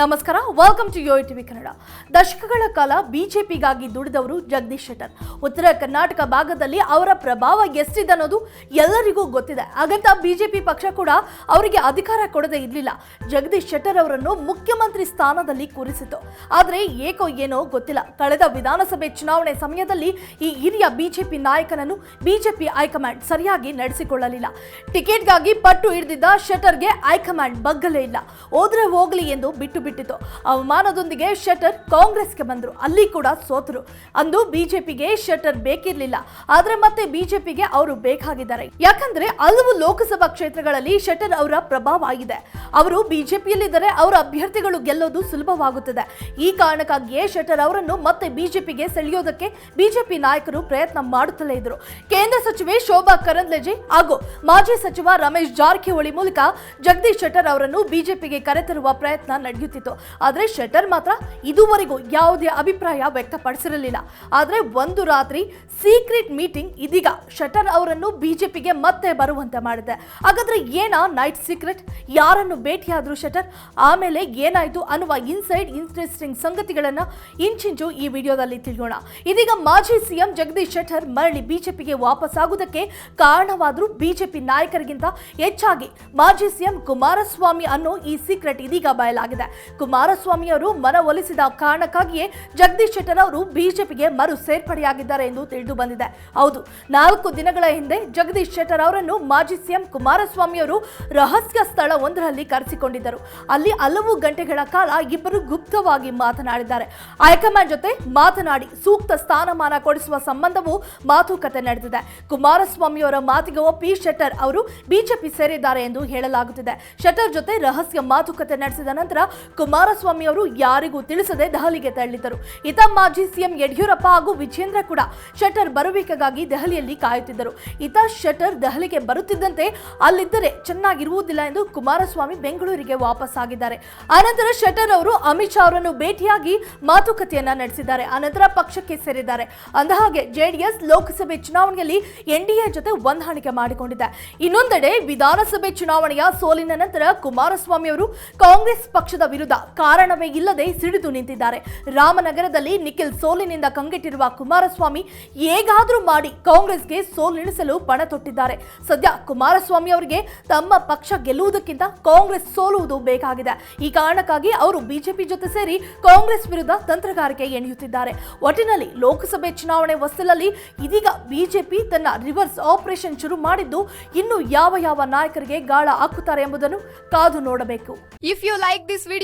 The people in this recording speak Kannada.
ನಮಸ್ಕಾರ welcome to Yo TV Kannada ದಶಕಗಳ ಕಾಲ ಬಿಜೆಪಿಗಾಗಿ ದುಡಿದವರು ಜಗದೀಶ್ ಶೆಟ್ಟರ್. ಉತ್ತರ ಕರ್ನಾಟಕ ಭಾಗದಲ್ಲಿ ಅವರ ಪ್ರಭಾವ ಎಷ್ಟಿದೆ ಅನ್ನೋದು ಎಲ್ಲರಿಗೂ ಗೊತ್ತಿದೆ. ಹಾಗಂತ ಬಿಜೆಪಿ ಪಕ್ಷ ಕೂಡ ಅವರಿಗೆ ಅಧಿಕಾರ ಕೊಡದೇ ಇರಲಿಲ್ಲ. ಜಗದೀಶ್ ಶೆಟ್ಟರ್ ಅವರನ್ನು ಮುಖ್ಯಮಂತ್ರಿ ಸ್ಥಾನದಲ್ಲಿ ಕೂರಿಸಿತು ಆದರೆ ಏಕೋ ಏನೋ ಗೊತ್ತಿಲ್ಲ. ಕಳೆದ ವಿಧಾನಸಭೆ ಚುನಾವಣೆ ಸಮಯದಲ್ಲಿ ಈ ಹಿರಿಯ ಬಿಜೆಪಿ ನಾಯಕನನ್ನು ಬಿಜೆಪಿ ಹೈಕಮಾಂಡ್ ಸರಿಯಾಗಿ ನಡೆಸಿಕೊಳ್ಳಲಿಲ್ಲ. ಟಿಕೆಟ್ಗಾಗಿ ಪಟ್ಟು ಹಿಡಿದಿದ್ದ ಶೆಟ್ಟರ್ಗೆ ಹೈಕಮಾಂಡ್ ಬಗ್ಗಲೇ ಇಲ್ಲ. ಹೋದ್ರೆ ಹೋಗಲಿ ಎಂದು ಬಿಟ್ಟು ಬಿಟ್ಟಿತು ಅವಮಾನದೊಂದಿಗೆ ಶಟರ್ ಕಾಂಗ್ರೆಸ್ಗೆ ಬಂದರು. ಅಲ್ಲಿ ಕೂಡ ಸೋತರು. ಅಂದು ಬಿಜೆಪಿಗೆ ಶಟರ್ ಬೇಕಿರಲಿಲ್ಲ. ಆದರೆ ಮತ್ತೆ ಬಿಜೆಪಿಗೆ ಅವರು ಬೇಕಾಗಿದ್ದಾರೆ. ಯಾಕಂದ್ರೆ ಹಲವು ಲೋಕಸಭಾ ಕ್ಷೇತ್ರಗಳಲ್ಲಿ ಶಟರ್ ಅವರ ಪ್ರಭಾವ ಆಗಿದೆ. ಅವರು ಬಿಜೆಪಿಯಲ್ಲಿದ್ದರೆ ಅವರ ಅಭ್ಯರ್ಥಿಗಳು ಗೆಲ್ಲೋದು ಸುಲಭವಾಗುತ್ತದೆ. ಈ ಕಾರಣಕ್ಕಾಗಿಯೇ ಶೆಟ್ಟರ್ ಅವರನ್ನು ಮತ್ತೆ ಬಿಜೆಪಿಗೆ ಸೆಳೆಯೋದಕ್ಕೆ ಬಿಜೆಪಿ ನಾಯಕರು ಪ್ರಯತ್ನ ಮಾಡುತ್ತಲೇ ಇದ್ರು ಕೇಂದ್ರ ಸಚಿವೆ ಶೋಭಾ ಕರಂದ್ಲೆಜೆ ಹಾಗೂ ಮಾಜಿ ಸಚಿವ ರಮೇಶ್ ಜಾರಕಿಹೊಳಿ ಮೂಲಕ ಜಗದೀಶ್ ಶೆಟ್ಟರ್ ಅವರನ್ನು ಬಿಜೆಪಿಗೆ ಕರೆತರುವ ಪ್ರಯತ್ನ ಆದರೆ ಶೆಟ್ಟರ್ ಮಾತ್ರ ಇದುವರೆಗೂ ಯಾವುದೇ ಅಭಿಪ್ರಾಯ ವ್ಯಕ್ತಪಡಿಸಿರಲಿಲ್ಲ. ಆದರೆ ಒಂದು ರಾತ್ರಿ ಸೀಕ್ರೆಟ್ ಮೀಟಿಂಗ್ ಇದೀಗ ಶೆಟ್ಟರ್ ಅವರನ್ನು ಬಿಜೆಪಿಗೆ ಮತ್ತೆ ಬರುವಂತೆ ಮಾಡಿದೆ. ಹಾಗಾದ್ರೆ ಏನಾ ನೈಟ್ ಸೀಕ್ರೆಟ್? ಯಾರನ್ನು ಭೇಟಿಯಾದ್ರು ಶೆಟ್ಟರ್? ಆಮೇಲೆ ಏನಾಯಿತು ಅನ್ನುವ ಇನ್ಸೈಡ್ ಇಂಟ್ರೆಸ್ಟಿಂಗ್ ಸಂಗತಿಗಳನ್ನು ಇಂಚಿಂಚು ಈ ವಿಡಿಯೋದಲ್ಲಿ ತಿಳಿಯೋಣ. ಇದೀಗ ಮಾಜಿ ಸಿಎಂ ಜಗದೀಶ್ ಶೆಟ್ಟರ್ ಮರಳಿ ಬಿಜೆಪಿಗೆ ವಾಪಸ್ ಆಗುವುದಕ್ಕೆ ಕಾರಣವಾದರೂ ಬಿಜೆಪಿ ನಾಯಕರಿಗಿಂತ ಹೆಚ್ಚಾಗಿ ಮಾಜಿ ಸಿಎಂ ಕುಮಾರಸ್ವಾಮಿ ಅನ್ನೋ ಈ ಸೀಕ್ರೆಟ್ ಇದೀಗ ಬಯಲಾಗಿದೆ. ಕುಮಾರಸ್ವಾಮಿ ಅವರು ಮನವೊಲಿಸಿದ ಕಾರಣಕ್ಕಾಗಿಯೇ ಜಗದೀಶ್ ಶೆಟ್ಟರ್ ಅವರು ಬಿಜೆಪಿಗೆ ಮರು ಸೇರ್ಪಡೆಯಾಗಿದ್ದಾರೆ ಎಂದು ತಿಳಿದು ಬಂದಿದೆ. ಹೌದು, ನಾಲ್ಕು ದಿನಗಳ ಹಿಂದೆ ಜಗದೀಶ್ ಶೆಟ್ಟರ್ ಅವರನ್ನು ಮಾಜಿ ಸಿಎಂ ಕುಮಾರಸ್ವಾಮಿ ಅವರು ರಹಸ್ಯ ಸ್ಥಳ ಒಂದರಲ್ಲಿ ಕರೆಸಿಕೊಂಡಿದ್ದರು. ಅಲ್ಲಿ ಹಲವು ಗಂಟೆಗಳ ಕಾಲ ಇಬ್ಬರು ಗುಪ್ತವಾಗಿ ಮಾತನಾಡಿದ್ದಾರೆ. ಹೈಕಮಾಂಡ್ ಜೊತೆ ಮಾತನಾಡಿ ಸೂಕ್ತ ಸ್ಥಾನಮಾನ ಕೊಡಿಸುವ ಸಂಬಂಧವೂ ಮಾತುಕತೆ ನಡೆದಿದೆ. ಕುಮಾರಸ್ವಾಮಿ ಅವರ ಮಾತಿಗೆ ಒಪ್ಪಿ ಶೆಟ್ಟರ್ ಅವರು ಬಿಜೆಪಿ ಸೇರಿದ್ದಾರೆ ಎಂದು ಹೇಳಲಾಗುತ್ತಿದೆ. ಶೆಟ್ಟರ್ ಜೊತೆ ರಹಸ್ಯ ಮಾತುಕತೆ ನಡೆಸಿದ ನಂತರ ಕುಮಾರಸ್ವಾಮಿ ಅವರು ಯಾರಿಗೂ ತಿಳಿಸದೆ ದೆಹಲಿಗೆ ತೆರಳಿದ್ದರು. ಇತ ಮಾಜಿ ಸಿಎಂ ಯಡಿಯೂರಪ್ಪ ಹಾಗೂ ವಿಜೇಂದ್ರ ಕೂಡ ಶಟರ್ ಬರುವಿಕೆಗಾಗಿ ದೆಹಲಿಯಲ್ಲಿ ಕಾಯುತ್ತಿದ್ದರು. ಇತ ಶಟರ್ ದೆಹಲಿಗೆ ಬರುತ್ತಿದ್ದಂತೆ ಅಲ್ಲಿದ್ದರೆ ಚೆನ್ನಾಗಿರುವುದಿಲ್ಲ ಎಂದು ಕುಮಾರಸ್ವಾಮಿ ಬೆಂಗಳೂರಿಗೆ ವಾಪಸ್ ಆಗಿದ್ದಾರೆ. ಅನಂತರ ಶಟರ್ ಅವರು ಅಮಿತ್ ಶಾ ಅವರನ್ನು ಭೇಟಿಯಾಗಿ ಮಾತುಕತೆಯನ್ನ ನಡೆಸಿದ್ದಾರೆ. ಅನಂತರ ಪಕ್ಷಕ್ಕೆ ಸೇರಿದ್ದಾರೆ. ಅಂದಹಾಗೆ ಜೆಡಿಎಸ್ ಲೋಕಸಭೆ ಚುನಾವಣೆಯಲ್ಲಿ ಎನ್ಡಿಎ ಜೊತೆ ಹೊಂದಾಣಿಕೆ ಮಾಡಿಕೊಂಡಿದೆ. ಇನ್ನೊಂದೆಡೆ ವಿಧಾನಸಭೆ ಚುನಾವಣೆಯ ಸೋಲಿನ ನಂತರ ಕುಮಾರಸ್ವಾಮಿ ಅವರು ಕಾಂಗ್ರೆಸ್ ಪಕ್ಷದ ವಿರುದ್ಧ ಕಾರಣವೇ ಇಲ್ಲದೆ ಸಿಡಿದು ನಿಂತಿದ್ದಾರೆ. ರಾಮನಗರದಲ್ಲಿ ನಿಖಿಲ್ ಸೋಲಿನಿಂದ ಕಂಗೆಟ್ಟಿರುವ ಕುಮಾರಸ್ವಾಮಿ ಹೇಗಾದರೂ ಮಾಡಿ ಕಾಂಗ್ರೆಸ್ಗೆ ಸೋಲಿಣಿಸಲು ಪಣ ತೊಟ್ಟಿದ್ದಾರೆ. ಸದ್ಯ ಕುಮಾರಸ್ವಾಮಿ ಅವರಿಗೆ ತಮ್ಮ ಪಕ್ಷ ಗೆಲ್ಲುವುದಕ್ಕಿಂತ ಕಾಂಗ್ರೆಸ್ ಸೋಲುವುದು ಬೇಕಾಗಿದೆ. ಈ ಕಾರಣಕ್ಕಾಗಿ ಅವರು ಬಿಜೆಪಿ ಜೊತೆ ಸೇರಿ ಕಾಂಗ್ರೆಸ್ ವಿರುದ್ಧ ತಂತ್ರಗಾರಿಕೆ ಎಣೆಯುತ್ತಿದ್ದಾರೆ. ಒಟ್ಟಿನಲ್ಲಿ ಲೋಕಸಭೆ ಚುನಾವಣೆ ಹೊಸ್ತಿಲಲ್ಲಿ ಇದೀಗ ಬಿಜೆಪಿ ತನ್ನ ರಿವರ್ಸ್ ಆಪರೇಷನ್ ಶುರು ಮಾಡಿದ್ದು ಇನ್ನು ಯಾವ ಯಾವ ನಾಯಕರಿಗೆ ಗಾಳ ಹಾಕುತ್ತಾರೆ ಎಂಬುದನ್ನು ಕಾದು ನೋಡಬೇಕು. If you like this